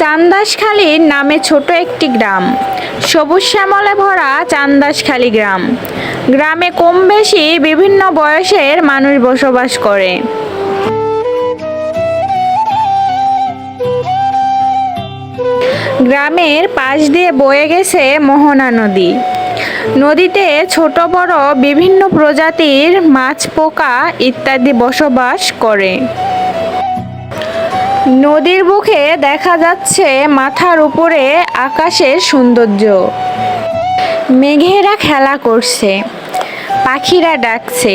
চান্দাসখালী নামে ছোট একটি গ্রাম। সবুজ শ্যামলে ভরা চান্দাসখালী গ্রাম। গ্রামে কম বেশি বিভিন্ন বয়সের মানুষ বসবাস করে। গ্রামের পাশ দিয়ে বয়ে গেছে মোহনা নদী। নদীতে ছোট, বড় বিভিন্ন প্রজাতির মাছ পোকা ইত্যাদি বসবাস করে। নদীর বুকে দেখা যাচ্ছে মাথার উপরে আকাশের সৌন্দর্য। মেঘেরা খেলা করছে, পাখিরা ডাকছে,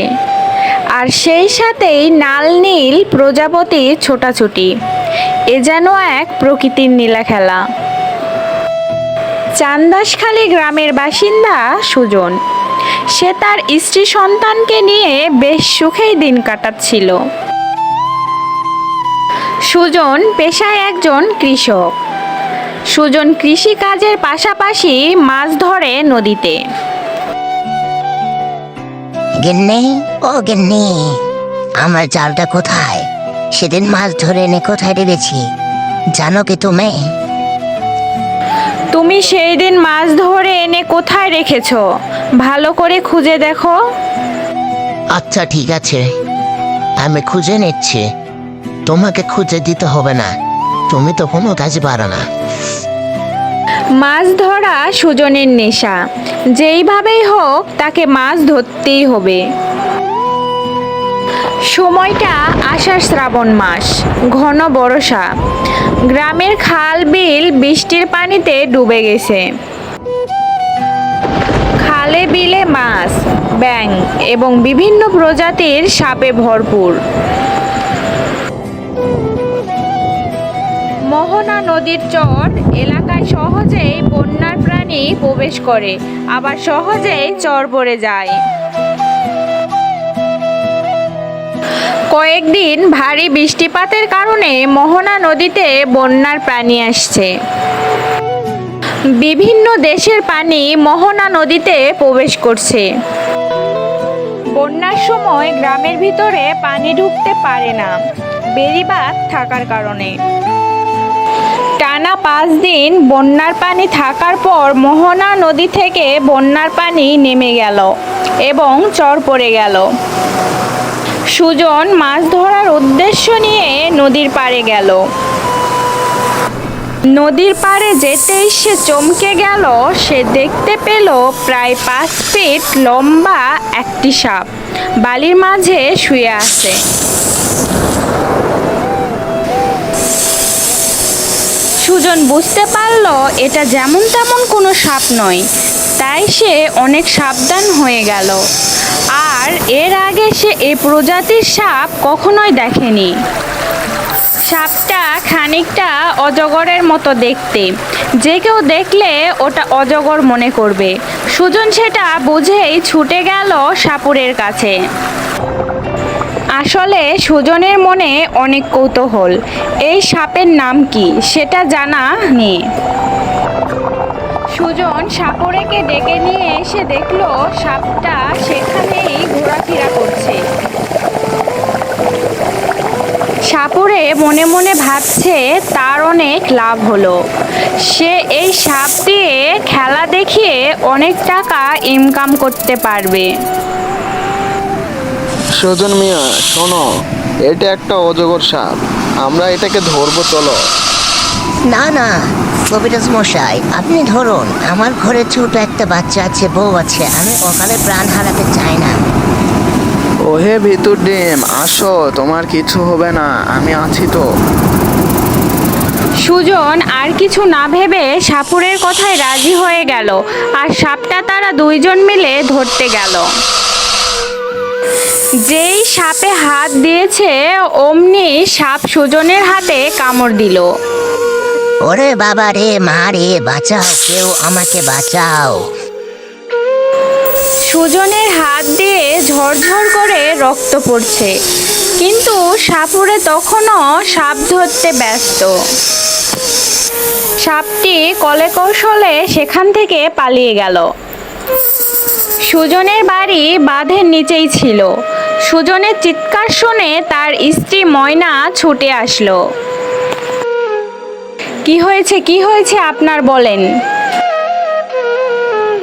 আর সেই সাথেই নাল নীল প্রজাপতি ছোটাছুটি। এ যেন এক প্রকৃতির নীলা খেলা। চান্দাসখালী গ্রামের বাসিন্দা সুজন, সে তার স্ত্রী সন্তানকে নিয়ে বেশ সুখেই দিন কাটাচ্ছিল। সুজন পেশায় একজন কৃষক। সুজন কৃষি কাজের পাশাপাশি মাছ ধরে নদীতে। গিন্নি ও গিন্নি আমার জালটা কোথায়? সেদিন মাছ ধরে এনে কোথায় রেখেছি? জানো কি তুমি? তুমি সেই দিন মাছ ধরে এনে কোথায় রেখেছো? ভালো করে খুঁজে দেখো। আচ্ছা ঠিক আছে। আমি খুঁজে নিচ্ছি। তোমাকে খুঁজে দিতে হবে না। তুমি তো কোনো কাজ পারো না। মাছ ধরা সুজনের নেশা। যেইভাবেই হোক, তাকে মাছ ধরতেই হবে। সময়টা আষাঢ় শ্রাবণ মাস, ঘন বর্ষা। গ্রামের খাল বিল বৃষ্টির পানিতে ডুবে গেছে। খালে বিলে মাছ ব্যাং এবং বিভিন্ন প্রজাতির সাপে ভরপুর। মোহনা নদীর চর এলাকায় সহজেই বন্যার প্রাণী প্রবেশ করে, আবার সহজেই চর পড়ে যায়। কয়েকদিন ভারী বৃষ্টিপাতের কারণে মোহনা নদীতে বন্যার প্রাণী আসছে। বিভিন্ন দেশের পানি মোহনা নদীতে প্রবেশ করছে। বন্যার সময় গ্রামের ভিতরে পানি ঢুকতে পারে না, বেড়িবাঁধ থাকার কারণে। টানা পাঁচ দিন বন্যার পানি থাকার পর মোহনা নদী থেকে বন্যার পানি নেমে গেল এবং চর পড়ে গেল। সুজন মাছ ধরার উদ্দেশ্য নিয়ে নদীর পাড়ে গেল। নদীর পাড়ে যেতেই সে চমকে গেল, সে দেখতে পেল প্রায় পাঁচ ফিট লম্বা একটি সাপ, বালির মাঝে শুয়ে আছে। সুজন বুঝতে পারল এটা যেমন তেমন কোনো সাপ নয়। তাই সে অনেক সাবধান হয়ে গেল। আর এর আগে সে এই প্রজাতির সাপ কখনোই দেখেনি। সাপটা খানিকটা অজগরের মতো দেখতে। যে কেউ দেখলে ওটা অজগর মনে করবে। সুজন সেটা বুঝেই ছুটে গেল সাপুরের কাছে। আসলে সুজনের মনে অনেক কৌতূহল। এই সাপের নাম কি, সেটা জানা নেই। সুজন সাপরেকে ডেকে নিয়ে এসে দেখল সাপটা সেখানেই ঘোরাফেরা করছে। সাপুরে মনে মনে ভাবছে, তার অনেক লাভ হলো। সে এই সাপ দিয়ে খেলা দেখিয়ে অনেক টাকা ইনকাম করতে পারবে। সুজন মিয়া শোনো এটা একটা অজগর সাপ। আমরা এটাকে ধরবো চলো। না না কবিরাজ মশাই আপনি ধরুন। আমার ঘরে ছোট একটা বাচ্চা আছে বউ আছে আমি ওখানে প্রাণ হারাতে চাই না। ওহে ভিতর ডিম আসো তোমার কিছু হবে না আমি আছি তো। সুজন আর কিছু না ভেবে সাপুরের কথায় রাজি হয়ে গেল আর সাপটা তারা দুইজন মিলে ধরতে গেল। যেই সাপে হাত দিয়েছে অমনি সাপ সুজনের হাতে কামড় দিল। ওরে বাবা রে মা রে বাঁচাও কেউ আমাকে বাঁচাও। সুজনের হাত দিয়ে ঝরঝর করে রক্ত পড়ছে। কিন্তু সাপুরে তখনও সাপ ধরতে ব্যস্ত। সাপটি কলে কৌশলে সেখান থেকে পালিয়ে গেল। সুজনের বাড়ি বাঁধের নিচেই ছিল। সুজনের চিৎকার শুনে তার স্ত্রী ময়না ছুটে আসলো। কি হয়েছে কি হয়েছে আপনার বলেন?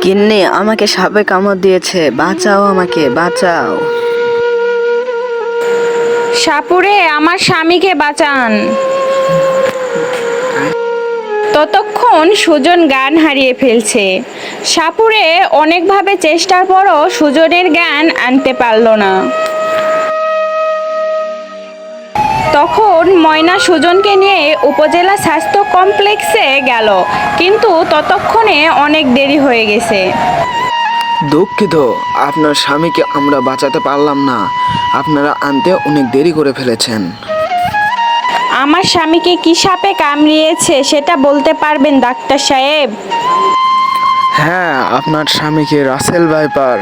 কিন্নি আমাকে সাপে কামড় দিয়েছে। বাঁচাও আমাকে বাঁচাও। সাপুরে আমার স্বামীকে বাঁচান। ততক্ষণ সুজন জ্ঞান হারিয়ে ফেলছে। সাপুরে অনেকভাবে চেষ্টার পরও সুজনের জ্ঞান আনতে পারল না। তখন ময়না সুজনকে নিয়ে উপজেলা স্বাস্থ্য কমপ্লেক্সে গেল, কিন্তু ততক্ষণে অনেক দেরি হয়ে গেছে। দুঃখিত, আপনার স্বামীকে আমরা বাঁচাতে পারলাম না। আপনারা আনতে অনেক দেরি করে ফেলেছেন। আমার স্বামীকে কি সাপে কামড়িয়েছে সেটা বলতে পারবেন, ডাক্তার সাহেব? হ্যাঁ আপনার স্বামীকে রাসেল ভাইপার,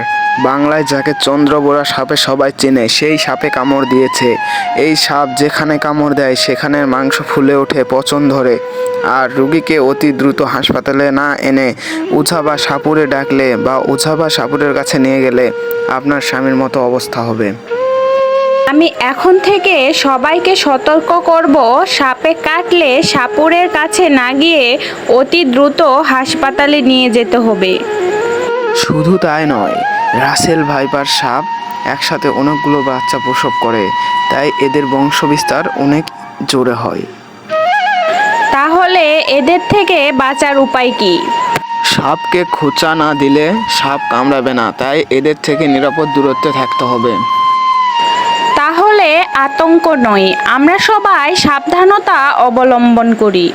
বাংলায় যাকে চন্দ্রবোরা সাপে সবাই চেনে, সেই সাপে কামড় দিয়েছে। এই সাপ যেখানে কামড় দেয়, সেখানের মাংস ফুলে ওঠে পচন ধরে। আর রুগীকে অতি দ্রুত হাসপাতালে না এনে উঝা বা সাপুরে ডাকলে বা উঝা বা সাপুরের কাছে নিয়ে গেলে আপনার স্বামীর মতো অবস্থা হবে। আমি এখন থেকে সবাইকে সতর্ক করব সাপে কাটলে সাপুরের কাছে না গিয়ে অতি দ্রুত হাসপাতালে নিয়ে যেতে হবে। শুধু তাই নয় রাসেল ভাইপার সাপ একসাথে অনেকগুলো বাচ্চা প্রসব করে তাই এদের বংশবিস্তার অনেক জোরে হয়। তাহলে এদের থেকে বাঁচার উপায় কি? সাপকে খোঁচা না দিলে সাপ কামড়াবে না তাই এদের থেকে নিরাপদ দূরত্বে থাকতে হবে। তাহলে আতঙ্ক নয়। আমরা সবাই সাবধানতা অবলম্বন করি।